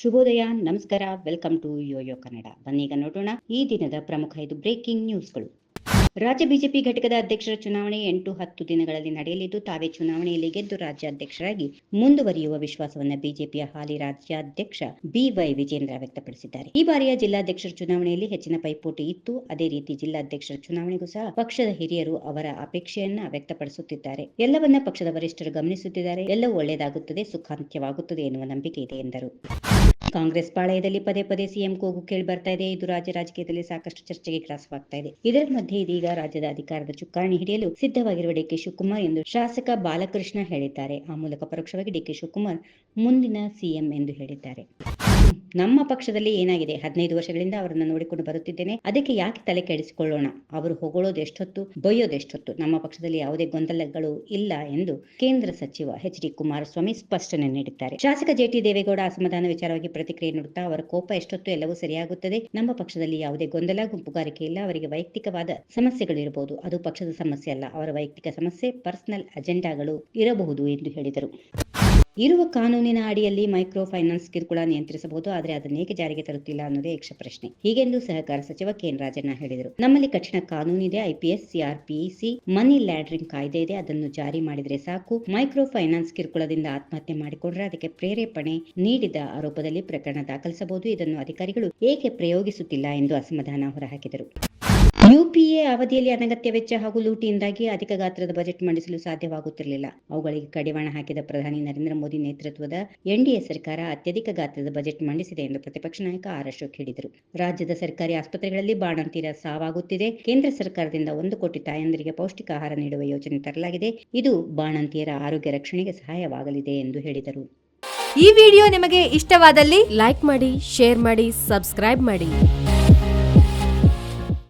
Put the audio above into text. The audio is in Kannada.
ಶುಭೋದಯ, ನಮಸ್ಕಾರ, ವೆಲ್ಕಮ್ ಟು ಯೋಯೋ ಕನ್ನಡ. ಬನ್ನೀಗ ನೋಡೋಣ ಈ ದಿನದ ಪ್ರಮುಖ ಐದು ಬ್ರೇಕಿಂಗ್ ನ್ಯೂಸ್ಗಳು. ರಾಜ್ಯ ಬಿಜೆಪಿ ಘಟಕದ ಅಧ್ಯಕ್ಷರ ಚುನಾವಣೆ ಎಂಟು ಹತ್ತು ದಿನಗಳಲ್ಲಿ ನಡೆಯಲಿದ್ದು, ತಾವೇ ಚುನಾವಣೆಯಲ್ಲಿ ಗೆದ್ದು ರಾಜ್ಯಾಧ್ಯಕ್ಷರಾಗಿ ಮುಂದುವರಿಯುವ ವಿಶ್ವಾಸವನ್ನು ಬಿಜೆಪಿಯ ಹಾಲಿ ರಾಜ್ಯಾಧ್ಯಕ್ಷ ಬಿವೈ ವಿಜೇಂದ್ರ ವ್ಯಕ್ತಪಡಿಸಿದ್ದಾರೆ. ಈ ಬಾರಿಯ ಜಿಲ್ಲಾಧ್ಯಕ್ಷರ ಚುನಾವಣೆಯಲ್ಲಿ ಹೆಚ್ಚಿನ ಪೈಪೋಟಿ ಇತ್ತು. ಅದೇ ರೀತಿ ಜಿಲ್ಲಾಧ್ಯಕ್ಷರ ಚುನಾವಣೆಗೂ ಸಹ ಪಕ್ಷದ ಹಿರಿಯರು ಅವರ ಅಪೇಕ್ಷೆಯನ್ನ ವ್ಯಕ್ತಪಡಿಸುತ್ತಿದ್ದಾರೆ. ಎಲ್ಲವನ್ನ ಪಕ್ಷದ ವರಿಷ್ಠರು ಗಮನಿಸುತ್ತಿದ್ದಾರೆ. ಎಲ್ಲವೂ ಒಳ್ಳೆಯದಾಗುತ್ತದೆ, ಸುಖಾಂತ್ಯವಾಗುತ್ತದೆ ಎನ್ನುವ ನಂಬಿಕೆ ಇದೆ ಎಂದರು. ಕಾಂಗ್ರೆಸ್ ಪಾಳಯದಲ್ಲಿ ಪದೇ ಪದೇ ಸಿಎಂ ಕೂಗು ಕೇಳಿ ಬರ್ತಾ ಇದೆ. ಇದು ರಾಜ್ಯ ರಾಜಕೀಯದಲ್ಲಿ ಸಾಕಷ್ಟು ಚರ್ಚೆಗೆ ಗ್ರಾಸವಾಗ್ತಾ ಇದೆ. ಇದರ ಮಧ್ಯೆ ಇದೀಗ ರಾಜ್ಯದ ಅಧಿಕಾರದ ಚುಕ್ಕಾಣಿ ಹಿಡಿಯಲು ಸಿದ್ಧವಾಗಿರುವ ಡಿಕೆ ಶಿವಕುಮಾರ್ ಎಂದು ಶಾಸಕ ಬಾಲಕೃಷ್ಣ ಹೇಳಿದ್ದಾರೆ. ಆ ಮೂಲಕ ಪರೋಕ್ಷವಾಗಿ ಡಿಕೆ ಶಿವಕುಮಾರ್ ಮುಂದಿನ ಸಿಎಂ ಎಂದು ಹೇಳಿದ್ದಾರೆ. ನಮ್ಮ ಪಕ್ಷದಲ್ಲಿ ಏನಾಗಿದೆ? ಹದಿನೈದು ವರ್ಷಗಳಿಂದ ಅವರನ್ನು ನೋಡಿಕೊಂಡು ಬರುತ್ತಿದ್ದೇನೆ. ಅದಕ್ಕೆ ಯಾಕೆ ತಲೆ ಕೆಡಿಸಿಕೊಳ್ಳೋಣ? ಅವರು ಹೊಗಳೋದು ಎಷ್ಟೊತ್ತು? ಬೈಯೋದು ಎಷ್ಟೊತ್ತು? ನಮ್ಮ ಪಕ್ಷದಲ್ಲಿ ಯಾವುದೇ ಗೊಂದಲಗಳು ಇಲ್ಲ ಎಂದು ಕೇಂದ್ರ ಸಚಿವ ಎಚ್ ಡಿ ಕುಮಾರಸ್ವಾಮಿ ಸ್ಪಷ್ಟನೆ ನೀಡಿದ್ದಾರೆ. ಶಾಸಕ ಜೆಟಿ ದೇವೇಗೌಡ ಅಸಮಾಧಾನ ವಿಚಾರವಾಗಿ ಪ್ರತಿಕ್ರಿಯೆ ನೀಡುತ್ತಾ ಅವರ ಕೋಪ ಎಷ್ಟೊತ್ತು ಎಲ್ಲವೂ ಸರಿಯಾಗುತ್ತದೆ. ನಮ್ಮ ಪಕ್ಷದಲ್ಲಿ ಯಾವುದೇ ಗೊಂದಲ, ಗುಂಪುಗಾರಿಕೆ ಇಲ್ಲ. ಅವರಿಗೆ ವೈಯಕ್ತಿಕವಾದ ಸಮಸ್ಯೆಗಳು ಇರಬಹುದು. ಅದು ಪಕ್ಷದ ಸಮಸ್ಯೆ ಅಲ್ಲ. ಅವರ ವೈಯಕ್ತಿಕ ಸಮಸ್ಯೆ, ಪರ್ಸನಲ್ ಅಜೆಂಡಾಗಳು ಇರಬಹುದು ಎಂದು ಹೇಳಿದರು. ಇರುವ ಕಾನೂನಿನ ಅಡಿಯಲ್ಲಿ ಮೈಕ್ರೋ ಫೈನಾನ್ಸ್ ಕಿರುಕುಳ ನಿಯಂತ್ರಿಸಬಹುದು, ಆದರೆ ಅದನ್ನೇಕೆ ಜಾರಿಗೆ ತರುತ್ತಿಲ್ಲ ಅನ್ನೋದೇ ಯಕ್ಷ ಪ್ರಶ್ನೆ. ಹೀಗೆಂದು ಸಹಕಾರ ಸಚಿವ ಕೆಎನ್ ರಾಜಣ್ಣ ಹೇಳಿದರು. ನಮ್ಮಲ್ಲಿ ಕಠಿಣ ಕಾನೂನಿದೆ ಐಪಿಎಸ್ ಸಿಆರ್ಪಿಸಿ ಮನಿ ಲ್ಯಾಂಡ್ರಿಂಗ್ ಕಾಯ್ದೆ ಇದೆ, ಅದನ್ನು ಜಾರಿ ಮಾಡಿದರೆ ಸಾಕು. ಮೈಕ್ರೋ ಫೈನಾನ್ಸ್ ಕಿರುಕುಳದಿಂದ ಆತ್ಮಹತ್ಯೆ ಮಾಡಿಕೊಂಡ್ರೆ ಅದಕ್ಕೆ ಪ್ರೇರೇಪಣೆ ನೀಡಿದ ಆರೋಪದಲ್ಲಿ ಪ್ರಕರಣ ದಾಖಲಿಸಬಹುದು. ಇದನ್ನು ಅಧಿಕಾರಿಗಳು ಏಕೆ ಪ್ರಯೋಗಿಸುತ್ತಿಲ್ಲ ಎಂದು ಅಸಮಾಧಾನ ಹೊರಹಾಕಿದರು. ಯುಪಿಎ ಅವಧಿಯಲ್ಲಿ ಅನಗತ್ಯ ವೆಚ್ಚ ಹಾಗೂ ಲೂಟಿಯಿಂದಾಗಿ ಅಧಿಕ ಗಾತ್ರದ ಬಜೆಟ್ ಮಂಡಿಸಲು ಸಾಧ್ಯವಾಗುತ್ತಿರಲಿಲ್ಲ. ಅವುಗಳಿಗೆ ಕಡಿವಾಣ ಹಾಕಿದ ಪ್ರಧಾನಿ ನರೇಂದ್ರ ಮೋದಿ ನೇತೃತ್ವದ ಎನ್ಡಿಎ ಸರ್ಕಾರ ಅತ್ಯಧಿಕ ಗಾತ್ರದ ಬಜೆಟ್ ಮಂಡಿಸಿದೆ ಎಂದು ಪ್ರತಿಪಕ್ಷ ನಾಯಕ ಆರ್ ಅಶೋಕ್ ಹೇಳಿದರು. ರಾಜ್ಯದ ಸರ್ಕಾರಿ ಆಸ್ಪತ್ರೆಗಳಲ್ಲಿ ಬಾಣಂತಿಯರ ಸಾವಾಗುತ್ತಿದೆ. ಕೇಂದ್ರ ಸರ್ಕಾರದಿಂದ ಒಂದು ಕೋಟಿ ತಾಯಂದಿರಿಗೆ ಪೌಷ್ಟಿಕ ಆಹಾರ ನೀಡುವ ಯೋಜನೆ ತರಲಾಗಿದೆ. ಇದು ಬಾಣಂತಿಯರ ಆರೋಗ್ಯ ರಕ್ಷಣೆಗೆ ಸಹಾಯವಾಗಲಿದೆ ಎಂದು ಹೇಳಿದರು. ಈ ವಿಡಿಯೋ ನಿಮಗೆ ಇಷ್ಟವಾದಲ್ಲಿ ಲೈಕ್ ಮಾಡಿ, ಶೇರ್ ಮಾಡಿ, ಸಬ್ಸ್ಕ್ರೈಬ್ ಮಾಡಿ.